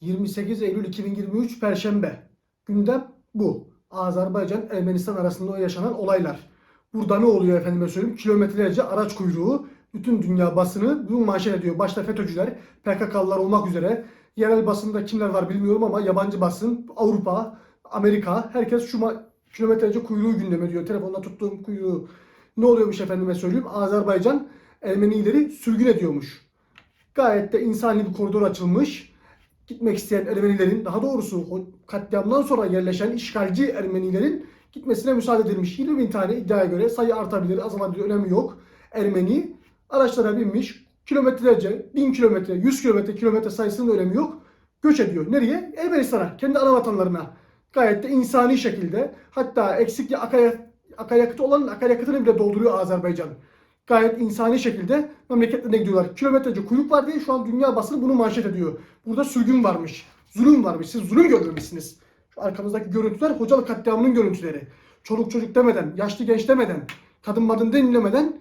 28 Eylül 2023 Perşembe. Gündem bu. Azerbaycan Ermenistan arasında yaşanan olaylar. Burada ne oluyor efendime söyleyeyim? Kilometrelerce araç kuyruğu. Bütün dünya basını bunu manşet ediyor. Başta FETÖ'cüler, PKK'lılar olmak üzere. Yerel basında kimler var bilmiyorum ama yabancı basın, Avrupa, Amerika herkes şu kilometrelerce kuyruğu gündeme diyor. Telefonda tuttuğum kuyruğu. Ne oluyormuş efendime söyleyeyim? Azerbaycan Ermenileri sürgün ediyormuş. Gayet de insani bir koridor açılmış. Gitmek isteyen Ermenilerin, daha doğrusu o katliamdan sonra yerleşen işgalci Ermenilerin gitmesine müsaade edilmiş. 20 bin tane iddiaya göre sayı artabilir, azalabilir, önemi yok. Ermeni araçlara binmiş, kilometrelerce, 1000 kilometre, 100 kilometre, kilometre sayısının önemi yok. Göç ediyor. Nereye? Ermenistan'a, kendi ana vatanlarına. Gayet de insani şekilde, hatta eksikli akaryakıt, akaryakıtı olan akaryakıtını bile dolduruyor Azerbaycan gayet insani şekilde memleketlerine gidiyorlar. Kilometrece kuyruk var diye şu an dünya basını bunu manşet ediyor. Burada sürgün varmış. Zulüm varmış. Siz zulüm görmemişsiniz. Şu arkamızdaki görüntüler Hocalı katliamının görüntüleri. Çoluk çocuk demeden, yaşlı genç demeden, kadın madın denilemeden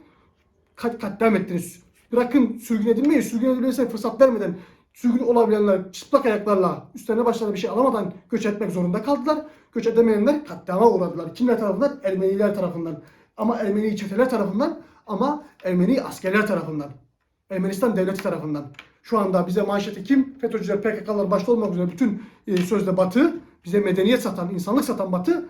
kat, katliam ettiniz. Bırakın sürgün edilmeyi, sürgün edilmesine fırsat vermeden sürgün olabilenler çıplak ayaklarla üstlerine başlarına bir şey alamadan göç etmek zorunda kaldılar. Göç edemeyenler katliama uğradılar. Kimler tarafından? Ermeniler tarafından. Ama Ermeni çeteler tarafından ama Ermeni askerler tarafından. Ermenistan devleti tarafından. Şu anda bize manşeti kim? FETÖ'cüler, PKK'lar başta olmak üzere bütün e, sözde Batı, bize medeniyet satan, insanlık satan Batı,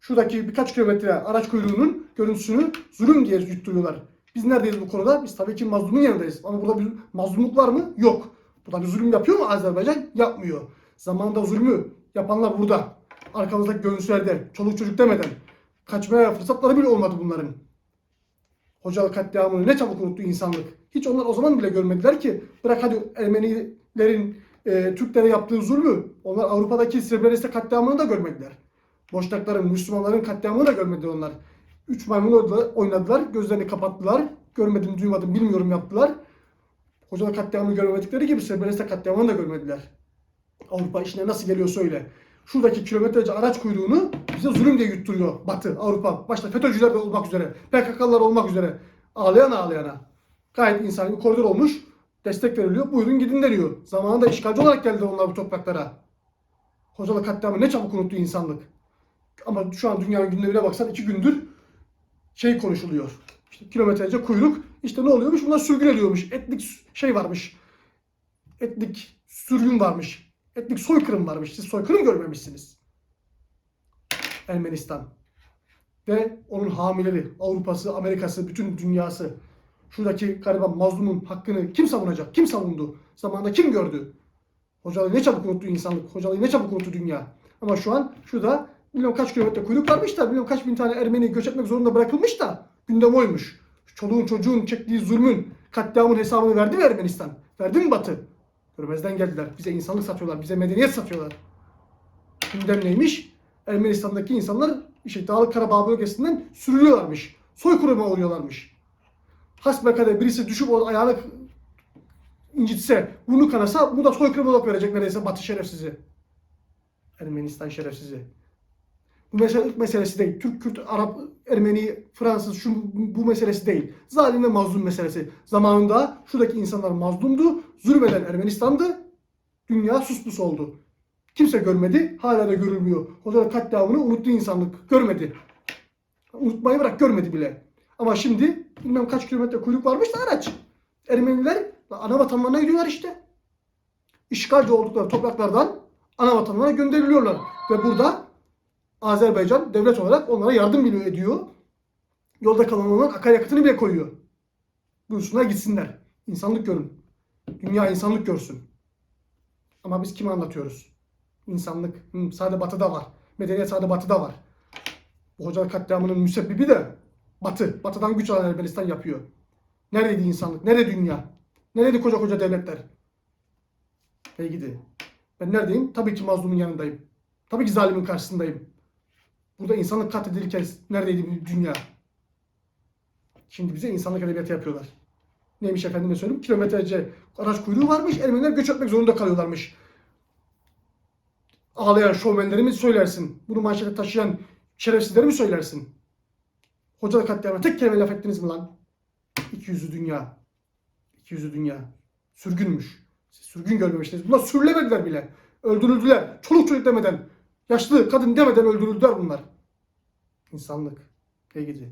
şuradaki birkaç kilometre araç kuyruğunun görüntüsünü zulüm diye yutturuyorlar. Biz neredeyiz bu konuda? Biz tabii ki mazlumun yanındayız. Ama burada bir mazlumluk var mı? Yok. Burada bir zulüm yapıyor mu Azerbaycan? Yapmıyor. Zamanında zulmü yapanlar burada. Arkamızdaki görüntülerde, çoluk çocuk demeden. Kaçmaya fırsatları bile olmadı bunların. Hocalı katliamını ne çabuk unuttu insanlık. Hiç onlar o zaman bile görmediler ki. Bırak hadi Ermenilerin e, Türklere yaptığı zulmü. Onlar Avrupa'daki Srebrenica katliamını da görmediler. Boşnakların, Müslümanların katliamını da görmediler onlar. Üç maymun oynadılar, gözlerini kapattılar. Görmedim, duymadım, bilmiyorum yaptılar. Hocalı katliamını görmedikleri gibi Srebrenica katliamını da görmediler. Avrupa işine nasıl geliyorsa öyle. Şuradaki kilometrelerce araç kuyruğunu bize zulüm diye yutturuyor Batı, Avrupa. Başta FETÖ'cüler olmak üzere, PKK'lılar olmak üzere. Ağlayan ağlayana. Gayet insani bir koridor olmuş. Destek veriliyor. Buyurun gidin deniyor. Zamanında işgalci olarak geldiler onlar bu topraklara. Hocalı katliamı ne çabuk unuttu insanlık. Ama şu an dünyanın gündemine baksan iki gündür şey konuşuluyor. İşte kilometrelerce kuyruk. İşte ne oluyormuş? Bunlar sürgün ediyormuş. Etnik şey varmış. Etnik sürgün varmış. Etnik soykırım varmış. Siz soykırım görmemişsiniz. Ermenistan. Ve onun hamileri, Avrupa'sı, Amerika'sı, bütün dünyası. Şuradaki gariban mazlumun hakkını kim savunacak? Kim savundu? Zamanında kim gördü? Hocalığı ne çabuk unuttu insanlık. Hocalığı ne çabuk unuttu dünya. Ama şu an şurada bilmem kaç kilometre kuyruk varmış da bilmem kaç bin tane Ermeni göç etmek zorunda bırakılmış da gündem oymuş. Çoluğun çocuğun çektiği zulmün, katliamın hesabını verdi mi Ermenistan? Verdi mi Batı? Görmezden geldiler. Bize insanlık satıyorlar. Bize medeniyet satıyorlar. Gündem neymiş? Ermenistan'daki insanlar işte Dağlık Karabağ bölgesinden sürülüyorlarmış. Soykırıma uğruyorlarmış. Hasbelkader birisi düşüp o ayağını incitse, burnu kanasa bu da soykırım olarak verecek neredeyse Batı şerefsizi. Ermenistan şerefsizi. Bu mesele meselesi değil. Türk, Kürt, Arap, Ermeni, Fransız şu bu meselesi değil. Zalim ve mazlum meselesi. Zamanında şuradaki insanlar mazlumdu. Zulmeden Ermenistan'dı. Dünya suspus oldu. Kimse görmedi. Hala da görülmüyor. Zaman katliamını unuttu insanlık. Görmedi. Unutmayı bırak görmedi bile. Ama şimdi bilmem kaç kilometre kuyruk varmış da araç. Ermeniler ana vatanlarına gidiyorlar işte. İşgalci oldukları topraklardan ana vatanlarına gönderiliyorlar. Ve burada Azerbaycan devlet olarak onlara yardım ediyor. Yolda kalanların akaryakıtını bile koyuyor. Buyursunlar gitsinler. İnsanlık görün. Dünya insanlık görsün. Ama biz kime anlatıyoruz? İnsanlık. Hı, sadece batıda var. Medeniyet sadece batıda var. Bu hocalık katliamının müsebbibi de batı. Batıdan güç alan Ermenistan yapıyor. Neredeydi insanlık? Nerede dünya? Neredeydi koca koca devletler? Hey gidi. Ben neredeyim? Tabii ki mazlumun yanındayım. Tabii ki zalimin karşısındayım. Burada insanlık katledilirken neredeydi bu dünya? Şimdi bize insanlık edebiyatı yapıyorlar. Neymiş efendime söyleyeyim? Kilometrelerce araç kuyruğu varmış. Ermeniler göç etmek zorunda kalıyorlarmış. Ağlayan şovmenleri mi söylersin? Bunu manşete taşıyan şerefsizleri mi söylersin? Hocalık katliamına tek kelime laf ettiniz mi lan? İki yüzlü dünya. İki yüzlü dünya. Sürgünmüş. Siz sürgün görmemiştiniz. Bunlar sürülemediler bile. Öldürüldüler. Çoluk çocuk demeden, yaşlı kadın demeden öldürüldüler bunlar. İnsanlık. İyi gece.